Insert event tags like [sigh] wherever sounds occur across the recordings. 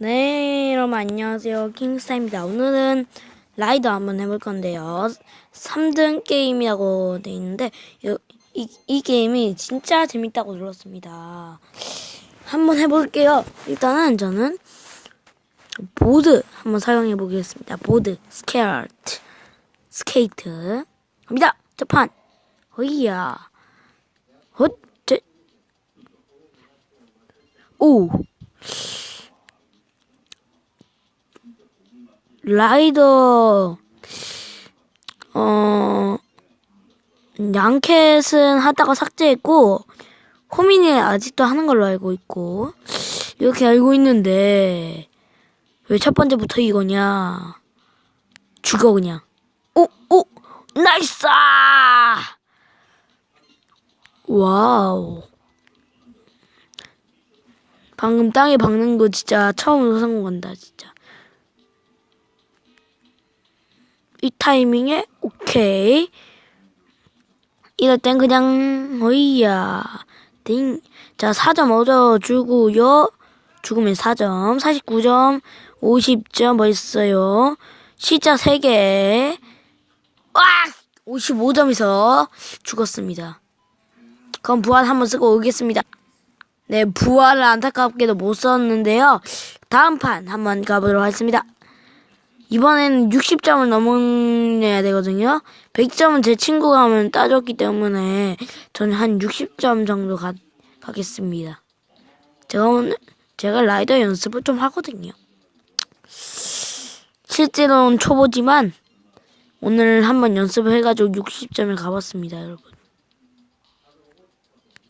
네, 여러분 안녕하세요. 킹스타입니다. 오늘은 라이더 한번 해볼 건데요. 3등 게임이라고 돼 있는데 요- 이, 이 게임이 진짜 재밌다고 들었습니다. 한번 해볼게요. 일단은 저는 보드 한번 사용해 보겠습니다. 보드, 스케이트, 스케이트 갑니다. 첫판, 허이야, 헛, 제, 오. 라이더 어 양캣은 하다가 삭제했고 호민이 아직도 하는 걸로 알고 있고 이렇게 알고 있는데 왜 첫 번째부터 이거냐? 죽어 그냥. 오오 나이스! 와우. 방금 땅에 박는 거 진짜 처음으로 성공한다 진짜 이 타이밍에 오케이. 이럴 땐 그냥 어이야. 띵자 4점 얻어주고요. 죽으면 4점 49점 50점 멋있어요? 시자 3개. 와 55점에서 죽었습니다. 그럼 부활 한번 쓰고 오겠습니다. 네 부활을 안타깝게도 못 썼는데요. 다음 판 한번 가보도록 하겠습니다 이번에는 60점을 넘어야 되거든요. 100점은 제 친구가 하면 따졌기 때문에 저는 한 60점 정도 가, 가겠습니다. 제가 오늘 제가 라이더 연습을 좀 하거든요. 실제로는 초보지만 오늘 한번 연습을 해가지고 60점을 가봤습니다, 여러분.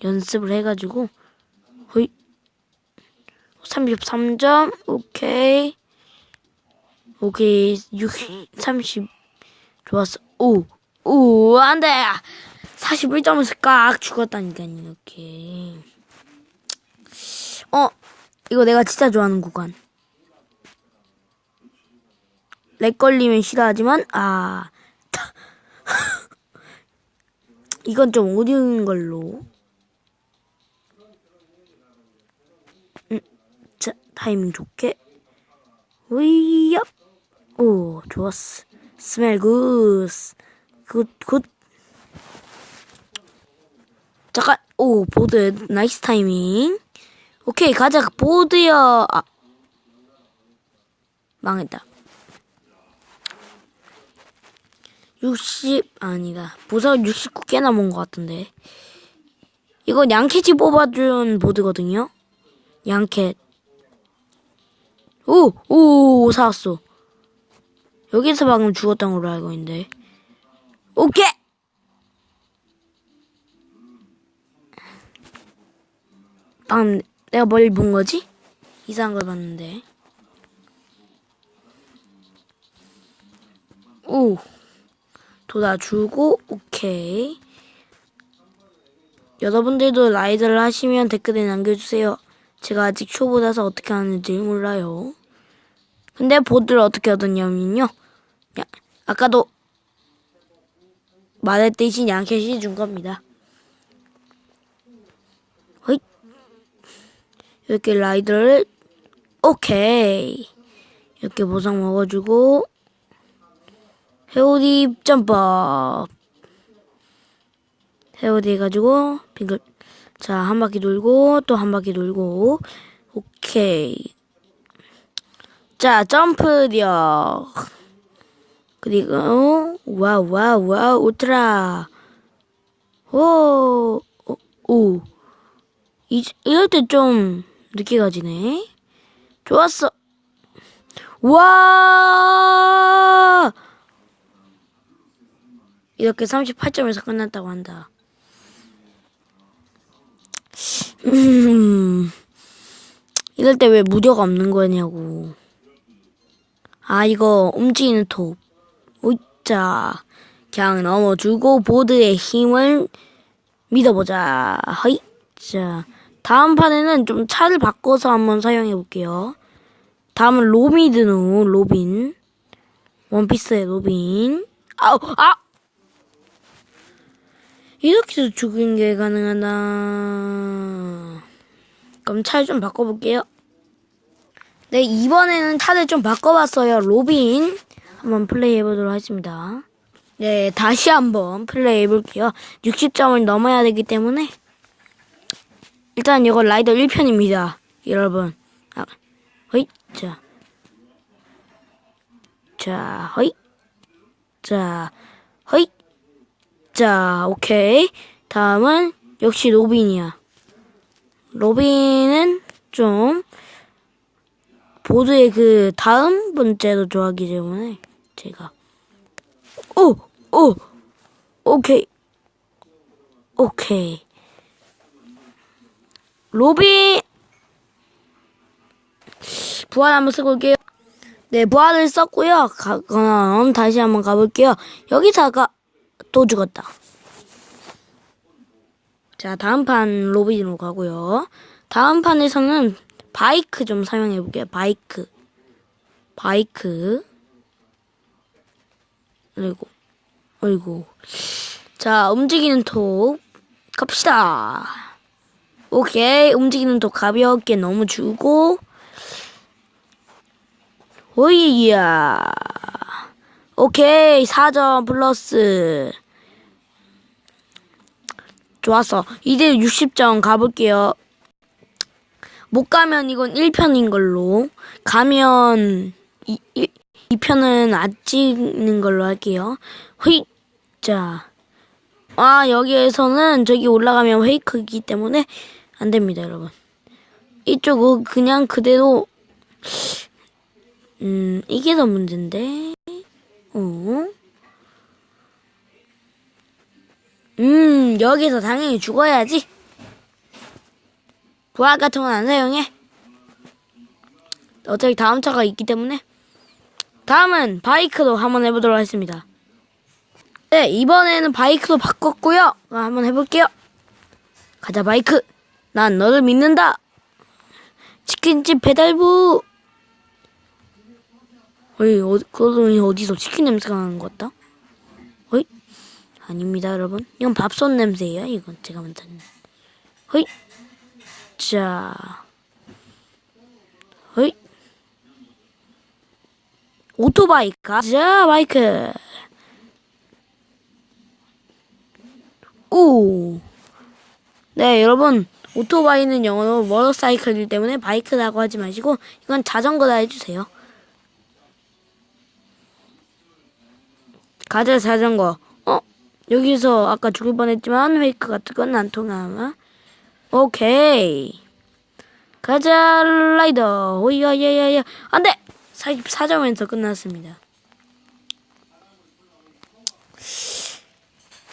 연습을 해가지고 호이 33점 오케이 오케이 60, 30 좋았어. 오, 오 안돼. 41점에서 깍 죽었다니까 이렇게. 어 이거 내가 진짜 좋아하는 구간. 렉 걸리면 싫어하지만 아. [laughs] 이건 좀 어려운 걸로. 음, 자 타이밍 좋게. 으이야 오, 좋았어. 스멜 굿. 굿, 굿. 잠깐, 오, 보드, 나이스 타이밍. 오케이, 가자, 보드야. 아. 망했다. 60, 아니다. 보석 69개 남은 것 같은데. 이거 양캐치 뽑아준 보드거든요. 양캐. 오, 오, 살았어. 여기서 방금 죽었던 걸로 알고 있는데. 오케이! 방금 내가 뭘 본 거지? 이상한 걸 봤는데. 오. 돋아주고, 오케이. 여러분들도 라이더를 하시면 댓글에 남겨주세요. 제가 아직 초보라서 어떻게 하는지 몰라요. 근데 보드를 어떻게 얻었냐면요. 야, 아까도 말했듯이 양캐시 준 겁니다. 허이. 이렇게 라이더를 오케이. 이렇게 보상 먹어주고 회오리 점법 회오리 해가지고 빙글 자 한 바퀴 돌고 또 한 바퀴 돌고 오케이 자, 점프력. 그리고, 와우, 와우, 와우, 울트라. 오, 오, 오. 이, 이럴 때 좀 늦게 가지네. 좋았어. 와! 이렇게 38점에서 끝났다고 한다. 음, 이럴 때 왜 무료가 없는 거냐고. 아 이거 움직이는 톱. 오자 그냥 넘어주고 보드의 힘을 믿어보자. 허이 자 다음 판에는 좀 차를 바꿔서 한번 사용해 볼게요. 다음은 로미드노 로빈. 원피스의 로빈. 아우 아! 이렇게도 죽은 게 가능하다 그럼 차를 좀 바꿔볼게요 네, 이번에는 타를 좀 바꿔봤어요. 로빈. 한번 플레이 해보도록 하겠습니다. 네, 다시 한번 플레이 해볼게요. 60점을 넘어야 되기 때문에. 일단 이거 라이더 1편입니다. 여러분. 아, 허이, 자. 자, 허이. 자, 허이. 자, 오케이. 다음은 역시 로빈이야. 로빈은 좀 보드의 그 다음 번째로 좋아하기 때문에 제가 오! 오! 오케이. 오케이. 로빈 부활 한번 쓰고 올게요. 네, 부활을 썼고요. 가, 그럼 다시 한번 가볼게요. 여기다가 또 죽었다. 자, 다음 판 로빈으로 가고요. 다음 판에서는 바이크 좀 사용해 볼게요. 바이크. 바이크. 아이고. 아이고. 자, 움직이는 톡. 갑시다. 오케이. 움직이는 톡 가볍게 너무 주고. 오이야. 오케이. 4점 플러스. 좋았어. 이제 60점 가볼게요. 못 가면 이건 1편인 걸로. 가면 이, 이, 2편은 안 찍는 걸로 할게요. 휘! 자. 아, 여기에서는 저기 올라가면 페이크이기 때문에 안 됩니다, 여러분. 이쪽은 그냥 그대로, 음, 이게 더 문제인데. 어? 음, 여기서 당연히 죽어야지. 부활 같은 건 안 사용해. 어차피 다음 차가 있기 때문에. 다음은 바이크로 한번 해보도록 하겠습니다. 네, 이번에는 바이크로 바꿨고요. 한번 해볼게요. 가자, 바이크. 난 너를 믿는다. 치킨집 배달부. 어이, 어, 그러더니 어디서 치킨 냄새가 나는 것 같다? 어이? 아닙니다, 여러분. 이건 밥솥 냄새예요. 이건 제가 만든. 허이. 자. 허이. 오토바이 가자, 바이크. 오. 네, 여러분. 오토바이는 영어로 모터사이클이기 때문에 바이크라고 하지 마시고 이건 자전거다 해주세요. 가자 자전거. 어? 여기서 아까 죽을 뻔했지만 페이크 같은 건 안 통하나? 오케이. 가자 라이더. 오야야야야. 안 돼. 44점에서 끝났습니다.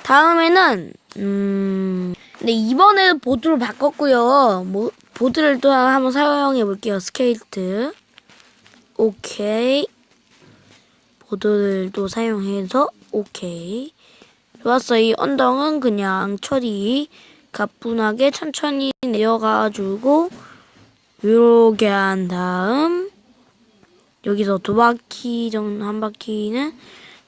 다음에는 음. 네 이번에는 보드를 바꿨고요. 뭐 보드를 또 한번 사용해 볼게요. 스케이트. 오케이. 보드를 또 사용해서 오케이. 좋았어. 이 언덕은 그냥 처리 가뿐하게 천천히 내려가지고 이렇게 한 다음 여기서 두 바퀴 정도 한 바퀴는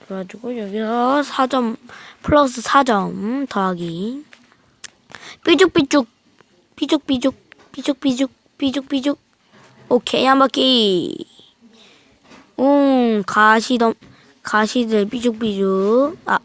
돌아주고 여기서 4점 플러스 4점 더하기. 삐죽삐죽 삐죽삐죽 삐죽삐죽 삐죽삐죽. 오케이 한 바퀴. 응 가시덤 가시들 삐죽삐죽. 아